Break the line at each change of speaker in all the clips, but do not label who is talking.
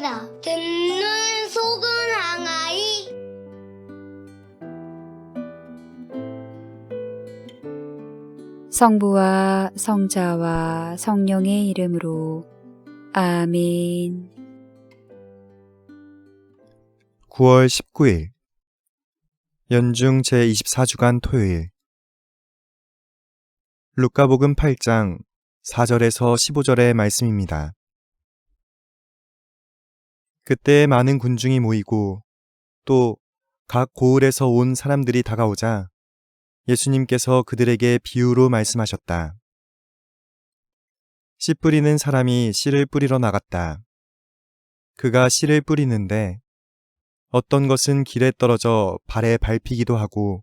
성자 듣는 속은 항아이
성부와 성자와 성령의 이름으로 아멘.
9월 19일 연중 제24주간 토요일 루카복음 8장 4절에서 15절의 말씀입니다. 그때 많은 군중이 모이고 또 각 고을에서 온 사람들이 다가오자 예수님께서 그들에게 비유로 말씀하셨다. 씨 뿌리는 사람이 씨를 뿌리러 나갔다. 그가 씨를 뿌리는데 어떤 것은 길에 떨어져 발에 밟히기도 하고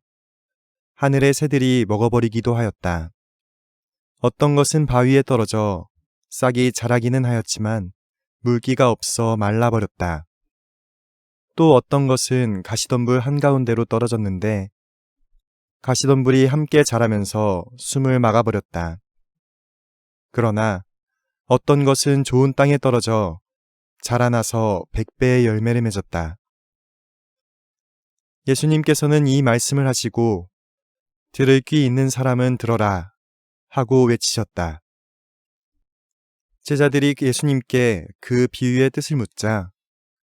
하늘의 새들이 먹어버리기도 하였다. 어떤 것은 바위에 떨어져 싹이 자라기는 하였지만 물기가 없어 말라버렸다. 또 어떤 것은 가시덤불 한가운데로 떨어졌는데 가시덤불이 함께 자라면서 숨을 막아버렸다. 그러나 어떤 것은 좋은 땅에 떨어져 자라나서 백배의 열매를 맺었다. 예수님께서는 이 말씀을 하시고 들을 귀 있는 사람은 들어라 하고 외치셨다. 제자들이 예수님께 그 비유의 뜻을 묻자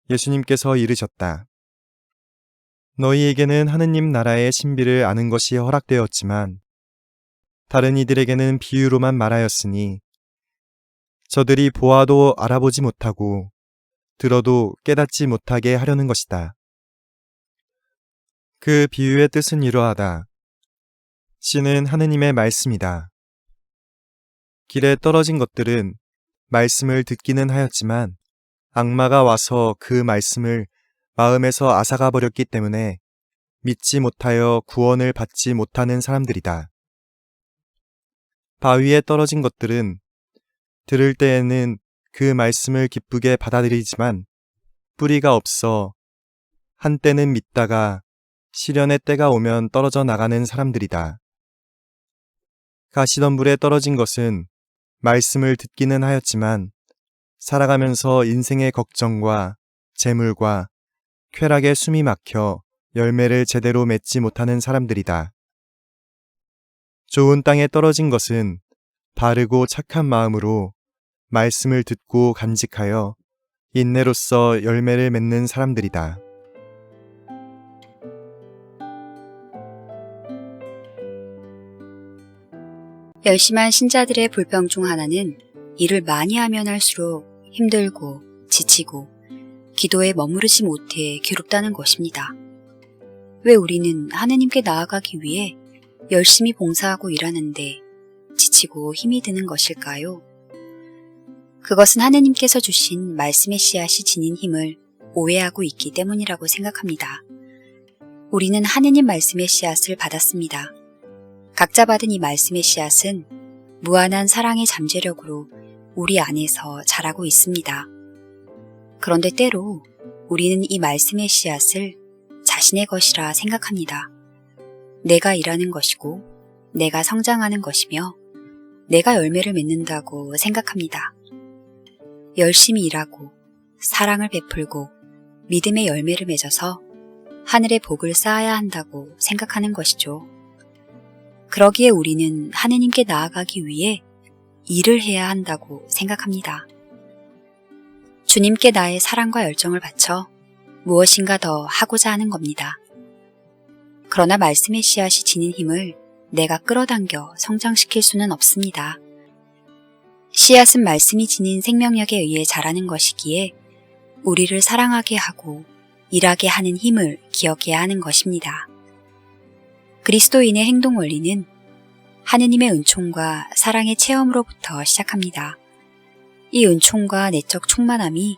예수님께서 이르셨다. 너희에게는 하느님 나라의 신비를 아는 것이 허락되었지만 다른 이들에게는 비유로만 말하였으니 저들이 보아도 알아보지 못하고 들어도 깨닫지 못하게 하려는 것이다. 그 비유의 뜻은 이러하다. 씨는 하느님의 말씀이다. 길에 떨어진 것들은 말씀을 듣기는 하였지만 악마가 와서 그 말씀을 마음에서 앗아가 버렸기 때문에 믿지 못하여 구원을 받지 못하는 사람들이다. 바위에 떨어진 것들은 들을 때에는 그 말씀을 기쁘게 받아들이지만 뿌리가 없어 한때는 믿다가 시련의 때가 오면 떨어져 나가는 사람들이다. 가시덤불에 떨어진 것은 말씀을 듣기는 하였지만 살아가면서 인생의 걱정과 재물과 쾌락에 숨이 막혀 열매를 제대로 맺지 못하는 사람들이다. 좋은 땅에 떨어진 것은 바르고 착한 마음으로 말씀을 듣고 간직하여 인내로서 열매를 맺는 사람들이다.
열심한 신자들의 불평 중 하나는 일을 많이 하면 할수록 힘들고 지치고 기도에 머무르지 못해 괴롭다는 것입니다. 왜 우리는 하느님께 나아가기 위해 열심히 봉사하고 일하는데 지치고 힘이 드는 것일까요? 그것은 하느님께서 주신 말씀의 씨앗이 지닌 힘을 오해하고 있기 때문이라고 생각합니다. 우리는 하느님 말씀의 씨앗을 받았습니다. 각자 받은 이 말씀의 씨앗은 무한한 사랑의 잠재력으로 우리 안에서 자라고 있습니다. 그런데 때로 우리는 이 말씀의 씨앗을 자신의 것이라 생각합니다. 내가 일하는 것이고, 내가 성장하는 것이며, 내가 열매를 맺는다고 생각합니다. 열심히 일하고, 사랑을 베풀고, 믿음의 열매를 맺어서 하늘의 복을 쌓아야 한다고 생각하는 것이죠. 그러기에 우리는 하느님께 나아가기 위해 일을 해야 한다고 생각합니다. 주님께 나의 사랑과 열정을 바쳐 무엇인가 더 하고자 하는 겁니다. 그러나 말씀의 씨앗이 지닌 힘을 내가 끌어당겨 성장시킬 수는 없습니다. 씨앗은 말씀이 지닌 생명력에 의해 자라는 것이기에 우리를 사랑하게 하고 일하게 하는 힘을 기억해야 하는 것입니다. 그리스도인의 행동 원리는 하느님의 은총과 사랑의 체험으로부터 시작합니다. 이 은총과 내적 충만함이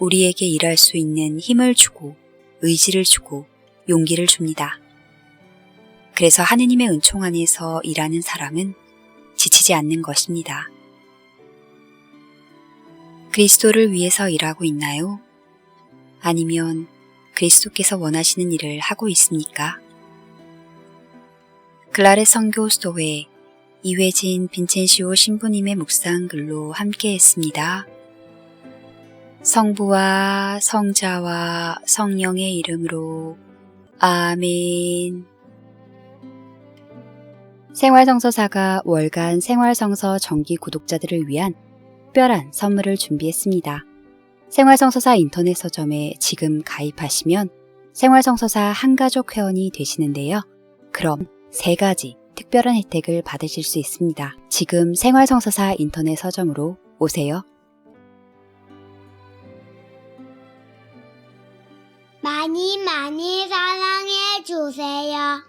우리에게 일할 수 있는 힘을 주고 의지를 주고 용기를 줍니다. 그래서 하느님의 은총 안에서 일하는 사람은 지치지 않는 것입니다. 그리스도를 위해서 일하고 있나요? 아니면 그리스도께서 원하시는 일을 하고 있습니까? 글라레 성교 수도회 이회진 빈첸시오 신부님의 묵상 글로 함께 했습니다. 성부와 성자와 성령의 이름으로 아멘. 생활성서사가 월간 생활성서 정기 구독자들을 위한 특별한 선물을 준비했습니다. 생활성서사 인터넷 서점에 지금 가입하시면 생활성서사 한가족 회원이 되시는데요. 그럼 세 가지 특별한 혜택을 받으실 수 있습니다. 지금 생활성서사 인터넷 서점으로 오세요.
많이 많이 사랑해 주세요.